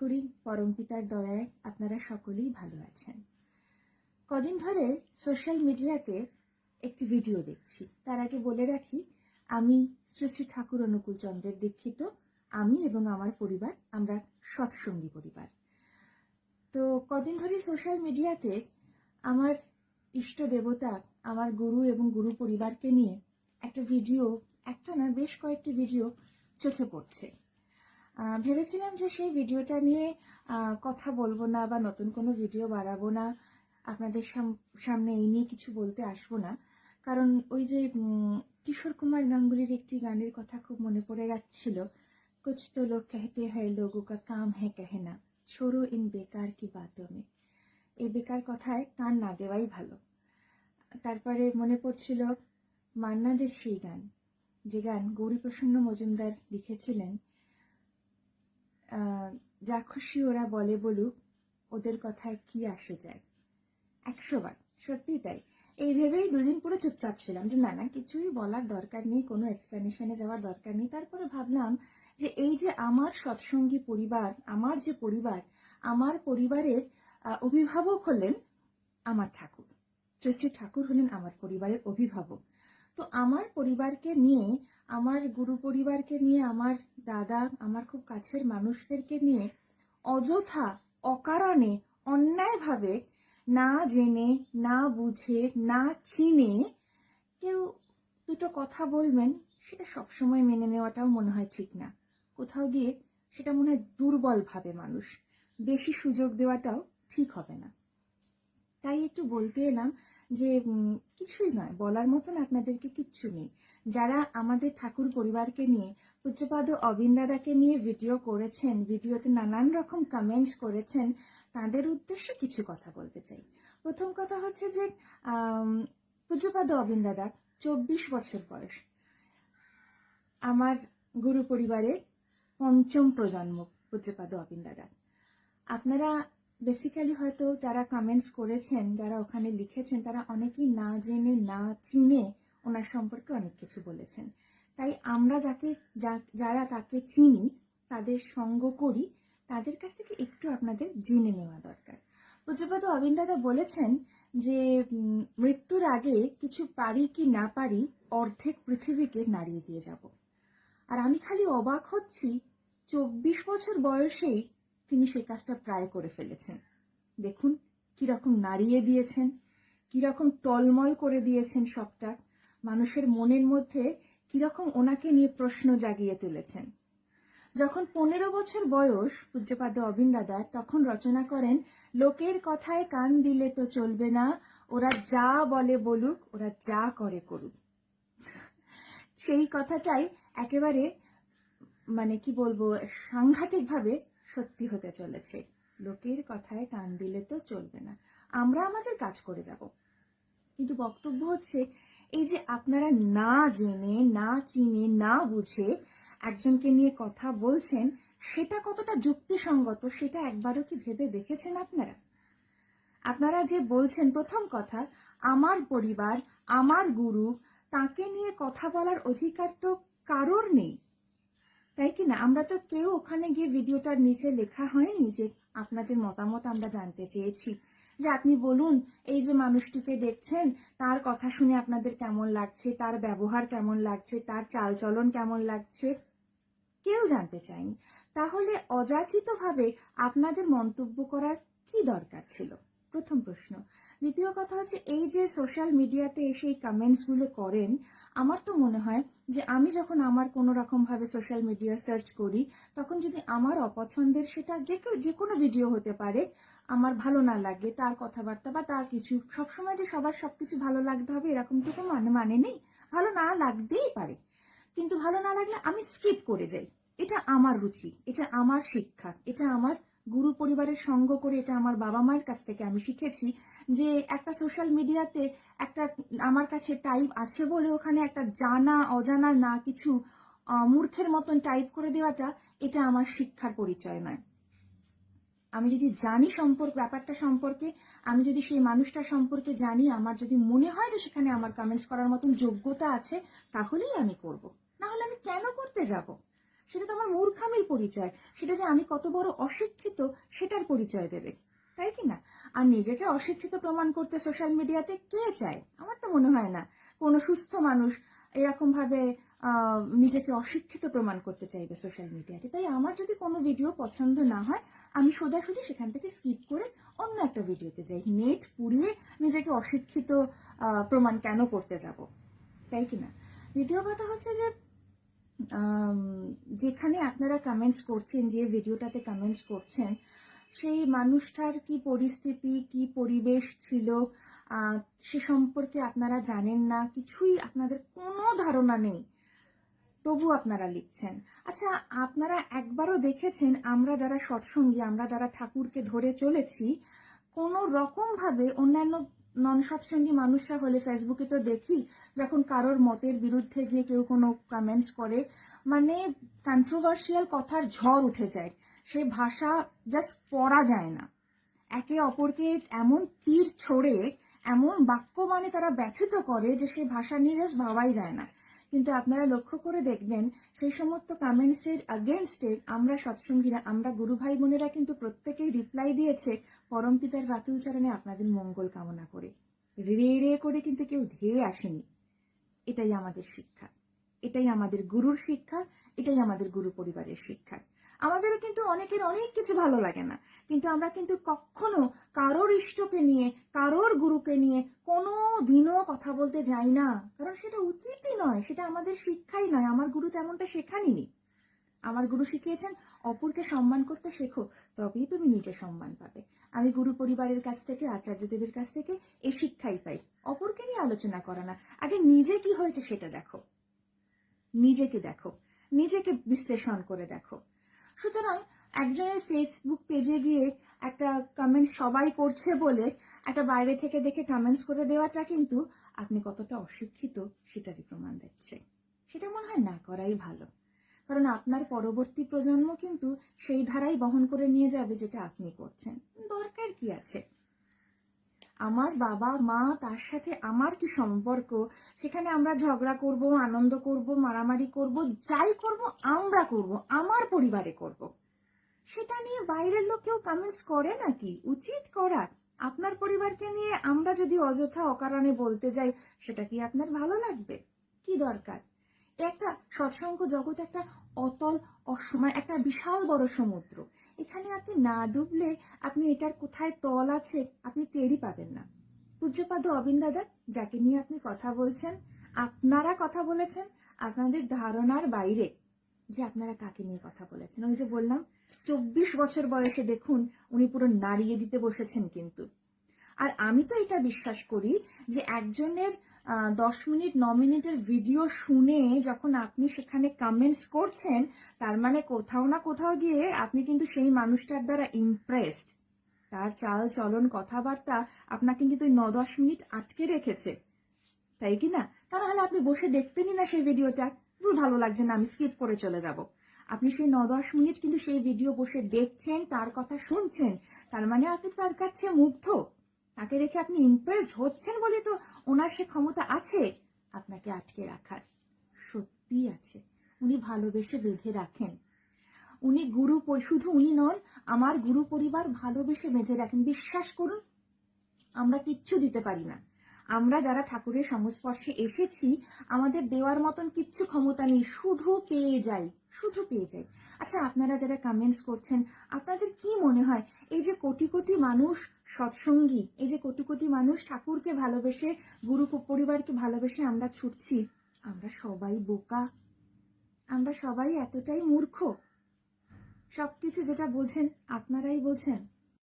করি পরমপিতার দয়ায় আপনারা সকলেই ভালো আছেন। কদিন ধরে সোশ্যাল মিডিয়াতে একটি ভিডিও দেখছি। তার আগে বলে রাখি, আমি শ্রী শ্রী ঠাকুর অনুকূল চন্দ্রের দীক্ষিত। আমি এবং আমার পরিবার, আমরা সৎসঙ্গী পরিবার। তো কদিন ধরে সোশ্যাল মিডিয়াতে আমার ইষ্ট দেবতা, আমার গুরু এবং গুরু পরিবারকে নিয়ে একটা ভিডিও, একটা না, বেশ কয়েকটি ভিডিও চোখে পড়ছে। ভেবেছিলাম যে সেই ভিডিওটা নিয়ে কথা বলব না বা নতুন কোনো ভিডিও বাড়াবো না। আপনাদের সামনে এই নিয়ে কিছু বলতে আসব না। কারণ ওই যে কিশোর কুমার গাঙ্গুলির একটি গানের কথা খুব মনে পড়ে যাচ্ছিল। কুচ তো লোক কেহতে হ্যায়, লোগো কা কাম হ্যাঁ কেহে না। ছোড়ো ইন বেকার কি বাতো এ এই বেকার কথায় কান না দেওয়াই ভালো। তারপরে মনে পড়ছিল মান্নাদের সেই গান। যে গান গৌরীপ্রসন্ন মজুমদার লিখেছিলেন যা খুশি ওরা বলে বলুক, ওদের কথায় কি আসে যায়? একশো বার সত্যি তাই। এই ভেবেই দুদিন পুরো চুপচাপ ছিলাম যে না না, কিছুই বলার দরকার নেই, কোনো এক্সপ্লেনেশনে যাওয়ার দরকার নেই। তারপরে ভাবলাম যে এই যে আমার সৎসঙ্গী পরিবার, আমার যে পরিবার, আমার পরিবারের অভিভাবক হলেন আমার ঠাকুর। শ্রী ঠাকুর হলেন আমার পরিবারের অভিভাবক। তো আমার পরিবারকে নিয়ে, আমার গুরু পরিবারকে নিয়ে, আমার দাদা আমার খুব কাছের মানুষদেরকে নিয়ে অযথা অকারণে, অন্যায়ভাবে না জেনে, না বুঝে, না চিনে কেউ দুটো কথা বলবেন, সেটা সবসময় মেনে নেওয়াটাও মনে হয় ঠিক না। কোথাও গিয়ে সেটা মনে হয় দুর্বল ভাবে মানুষ। বেশি সুযোগ দেওয়াটাও ঠিক হবে না। তাই একটু বলতে এলাম যে কিছুই নয় বলার মতন আপনাদেরকে কিচ্ছু নেই। যারা আমাদের ঠাকুর পরিবারকে নিয়ে পূজ্যপাদ অবিন দাদাকে নিয়ে ভিডিও করেছেন ভিডিওতে নানান রকম কমেন্টস করেছেন তাদের উদ্দেশ্যে কিছু কথা বলতে চাই। প্রথম কথা হচ্ছে যে আম, পূজ্যপাদ অবিন দাদা চব্বিশ বছর বয়স। আমার গুরু পরিবারের পঞ্চম প্রজন্ম পূজ্যপাদ অবিন দাদা। আপনারা বেসিক্যালি হয়তো যারা কমেন্টস করেছেন, যারা ওখানে লিখেছেন, তারা অনেকেই না জেনে, না চিনে ওনার সম্পর্কে অনেক কিছু বলেছেন। তাই আমরা যাকে যারা তাকে চিনি, তাদের সঙ্গ করি, তাদের কাছ থেকে একটু আপনাদের জেনে নেওয়া দরকার। পূজ্যপাত অবিন দাদা বলেছেন যে মৃত্যুর আগে কিছু পারি কি না পারি, অর্ধেক পৃথিবীকে নাড়িয়ে দিয়ে যাব। আর আমি খালি অবাক হচ্ছি, চব্বিশ বছর বয়সেই তিনি সেই কাজটা প্রায় করে ফেলেছেন। দেখুন, কীরকম নাড়িয়ে দিয়েছেন, কীরকম টলমল করে দিয়েছেন সবটা। মানুষের মনের মধ্যে কীরকম ওনাকে নিয়ে প্রশ্ন জাগিয়ে তুলেছেন। যখন পনেরো বছর বয়স, পূজ্যপাদ অবিন দাদার তখন রচনা করেন, লোকের কথায় কান দিলে তো চলবে না, ওরা যা বলে বলুক, ওরা যা করে করুক। সেই কথাটাই একেবারে মানে কি বলব, সাংঘাতিকভাবে সত্যি হতে চলেছে। লোকের কথায় কান দিলে তো চলবে না। আমরা আমাদের কাজ করে যাব। কিন্তু বক্তব্য হচ্ছে, এই যে আপনারা না জেনে, না চিনে, না বুঝে একজনকে নিয়ে কথা বলছেন, সেটা কতটা যুক্তিসঙ্গত, সেটা একবারও কি ভেবে দেখেছেন আপনারা? আপনারা যে বলছেন প্রথম কথা, আমার পরিবার, আমার গুরু, তাকে নিয়ে কথা বলার অধিকার তো কারোর নেই। তাই কি না? আমরা তো কেউ ওখানে গিয়ে ভিডিওটার নিচে লেখা হয়নি যে আপনাদের মতামত আমরা জানতে চেয়েছি। যে আপনি বলুন, এই যে মানুষটিকে দেখছেন, তার কথা শুনে আপনাদের কেমন লাগছে? তার ব্যবহার কেমন লাগছে? তার চালচলন কেমন লাগছে? কেউ জানতে চায়নি। তাহলে অযাচিতভাবে আপনাদের মন্তব্য করার কি দরকার ছিল? প্রথম প্রশ্ন। দ্বিতীয় কথা হচ্ছে, এই যে সোশ্যাল মিডিয়াতে এসে এই কমেন্টসগুলো করেন, আমার তো মনে হয় যে আমি যখন আমার কোনো রকমভাবে সোশ্যাল মিডিয়া সার্চ করি, তখন যদি আমার অপছন্দের সেটা যে কেউ- যে কোনো ভিডিও হতে পারে, আমার ভালো না লাগে, তার কথাবার্তা বা তার কিছু, সবসময় যে সবার সব কিছু ভালো লাগতে হবে এরকম তো কোনো মানে মানে নেই। ভালো না লাগতেই পারে। কিন্তু ভালো না লাগলে আমি স্কিপ করে যাই। এটা আমার রুচি, এটা আমার শিক্ষা, এটা আমার গুরু পরিবারের সঙ্গ করে এটা আমার বাবা মায়ের কাছ থেকে আমি শিখেছি যে একটা সোশ্যাল মিডিয়াতে একটা আমার কাছে টাইপ আছে বলে ওখানে একটা জানা, অজানা না কিছু মূর্খের মতন টাইপ করে দেওয়াটা এটা আমার শিক্ষার পরিচয় নয়। আমি যদি জানি সম্পর্ক, ব্যাপারটা সম্পর্কে, আমি যদি সেই মানুষটা সম্পর্কে জানি, আমার যদি মনে হয় যে সেখানে আমার কমেন্টস করার মতন যোগ্যতা আছে, তাহলেই আমি করব। না হলে আমি কেন করতে যাব? সেটা তো আমার মূর্খামির পরিচয়। সেটা যে আমি কত বড় অশিক্ষিত, সেটার পরিচয় দেবে। তাই কি না? আর নিজেকে অশিক্ষিত প্রমাণ করতে সোশ্যাল মিডিয়াতে কে চায়? আমার তো মনে হয় না। কোনো সুস্থ মানুষ এরকম ভাবে নিজেকে অশিক্ষিত প্রমাণ করতে চাইবে সোশ্যাল মিডিয়াতে তাই আমার যদি কোনো ভিডিও পছন্দ না হয়, আমি সোজাসুজি সেখান থেকে স্কিপ করে অন্য একটা ভিডিওতে যাই। নেট পুড়িয়ে নিজেকে অশিক্ষিত প্রমাণ কেন করতে যাব? তাই কি না? দ্বিতীয় কথা হচ্ছে যে যেখানে আপনারা কমেন্টস করছেন, যে ভিডিওটাতে কমেন্টস করছেন, সেই মানুষটার কি পরিস্থিতি, কি পরিবেশ ছিল সে সম্পর্কে আপনারা জানেন না, কিছুই আপনাদের কোনো ধারণা নেই। তবু আপনারা লিখছেন। আচ্ছা আপনারা একবারও দেখেছেন, আমরা যারা সৎসঙ্গী, আমরা যারা ঠাকুরকে ধরে চলেছি, কোনো রকম ভাবে অন্যান্য নন সৎসঙ্গী মানুষরা হলে ফেসবুকে তো দেখি, যখন কারোর মতের বিরুদ্ধে গিয়ে কেউ কোনো কমেন্টস করে মানে কন্ট্রোভার্সিয়াল কথার ঝড় উঠে যায়। সেই ভাষা জাস্ট পড়া যায় না। একে অপরকে এমন তীর ছড়ে, এমন বাক্য মানে তারা ব্যথিত করে যে সেই ভাষা নিয়ে জাস্ট ভাবাই যায় না। কিন্তু আপনারা লক্ষ্য করে দেখবেন, সেই সমস্ত কমেন্টসের আগেনস্টে আমরা সৎসঙ্গীরা, আমরা গুরু ভাই বোনেরা কিন্তু প্রত্যেকেই রিপ্লাই দিয়েছে পরম পিতার রাতুল চরণে আপনাদের মঙ্গল কামনা করে। রে রে করে কিন্তু কেউ ধেয়ে আসেনি। এটাই আমাদের শিক্ষা। এটাই আমাদের গুরুর শিক্ষা, এটাই আমাদের গুরু পরিবারের শিক্ষা। আমাদেরও কিন্তু অনেকের অনেক কিছু ভালো লাগে না। কিন্তু আমরা কিন্তু কখনো কারোর ইষ্টকে নিয়ে, কারোর গুরুকে নিয়ে কোনো দিনও কথা বলতে যাই না। কারণ সেটা উচিতই নয়, সেটা আমাদের শিক্ষাই নয়। আমার গুরু তেমনটা শেখাননি। আমার গুরু শিখিয়েছেন, অপরকে সম্মান করতে শেখো, তবেই তুমি নিজে সম্মান পাবে। আমি গুরু পরিবারের কাছ থেকে আচার্যদেবের কাছ থেকে এই শিক্ষাই পাই। অপরকে নিয়ে আলোচনা করা না। আগে নিজে কি হয়েছে সেটা দেখো। নিজেকে দেখো। নিজেকে বিশ্লেষণ করে দেখো। সুতরাং একজনের ফেসবুক পেজে গিয়ে একটা কমেন্ট সবাই করছে বলে একটা বাইরে থেকে দেখে কমেন্টস করে দেওয়াটা কিন্তু আপনি কতটা অশিক্ষিত সেটারই প্রমাণ দিচ্ছে। সেটা মনে হয় না করাই ভালো। কারণ আপনার পরবর্তী প্রজন্ম কিন্তু সেই ধারাই বহন করে নিয়ে যাবে যেটা আপনি করছেন। দরকার কি আছে? আমার বাবা, মা, তার সাথে আমার কি সম্পর্ক? সেখানে আমরা ঝগড়া করব, আনন্দ করব, মারামারি করব, যাই করব, আমরা করব, আমার পরিবারে করব। সেটা নিয়ে বাইরের লোক কেউ কমেন্টস করে নাকি? উচিত করা। আপনার পরিবারকে নিয়ে আমরা যদি অযথা অকারণে বলতে যাই, সেটা কি আপনার ভালো লাগবে? কি দরকার? একটা সৎসঙ্গ জগৎ একটা অতল অসময় একটা বিশাল বড় সমুদ্র। এখানে আপনি না ডুবলে আপনি এটার কোথায় তল আছে আপনি টেরই পাবেন না। পূজ্যপাদ অবিন দাদা, যাকে নিয়ে আপনি কথা বলছেন, আপনারা কথা বলেছেন, আপনাদের ধারণার বাইরে যে আপনারা কাকে নিয়ে কথা বলেছেন। ওই যে বললাম, চব্বিশ বছর বয়সে দেখুন উনি পুরো নাড়িয়ে দিতে বসেছেন কিন্তু। আর আমি তো এটা বিশ্বাস করি যে একজনের দশ মিনিট, ন মিনিটের ভিডিও শুনে যখন আপনি সেখানে কমেন্টস করছেন, তার মানে কোথাও না কোথাও গিয়ে আপনি কিন্তু সেই মানুষটার দ্বারা ইমপ্রেসড তার চাল চলন কথাবার্তা আপনাকে কিন্তু ন দশ মিনিট আটকে রেখেছে। তাই কি না? তা নাহলে আপনি বসে দেখতেনই না সেই ভিডিওটা খুব ভালো লাগছে না, আমি স্কিপ করে চলে যাব। আপনি সেই ন দশ মিনিট কিন্তু সেই ভিডিও বসে দেখছেন, তার কথা শুনছেন, তার মানে আপনি তার কাছে মুগ্ধ। তাকে দেখে আপনি ইমপ্রেসড হচ্ছেন বলে তো ওনার সে ক্ষমতা আছে, আপনাকে আটকে রাখার। সত্যি আছে। উনি ভালোবেসে বেঁধে রাখেন। উনি গুরু শুধু উনি নন, আমার গুরু পরিবার ভালোবেসে বেঁধে রাখেন। বিশ্বাস করুন, আমরা কিচ্ছু দিতে পারি না। আমরা যারা ঠাকুরের সংস্পর্শে এসেছি, আমাদের দেওয়ার মতন কিচ্ছু ক্ষমতা নেই, শুধু পেয়ে যাই। শুধু পেয়ে যাই আচ্ছা আপনারা যারা কমেন্টস করছেন, আপনাদের কি মনে হয়? এই যে কোটি কোটি মানুষ সৎসঙ্গী, এই যে কোটি কোটি মানুষ ঠাকুরকে ভালোবেসে, গুরু পরিবারকে ভালোবেসে আমরা ছুটছি, আমরা সবাই বোকা। আমরা সবাই এতটাই মূর্খ। সব কিছু যেটা বলছেন, আপনারাই বলছেন।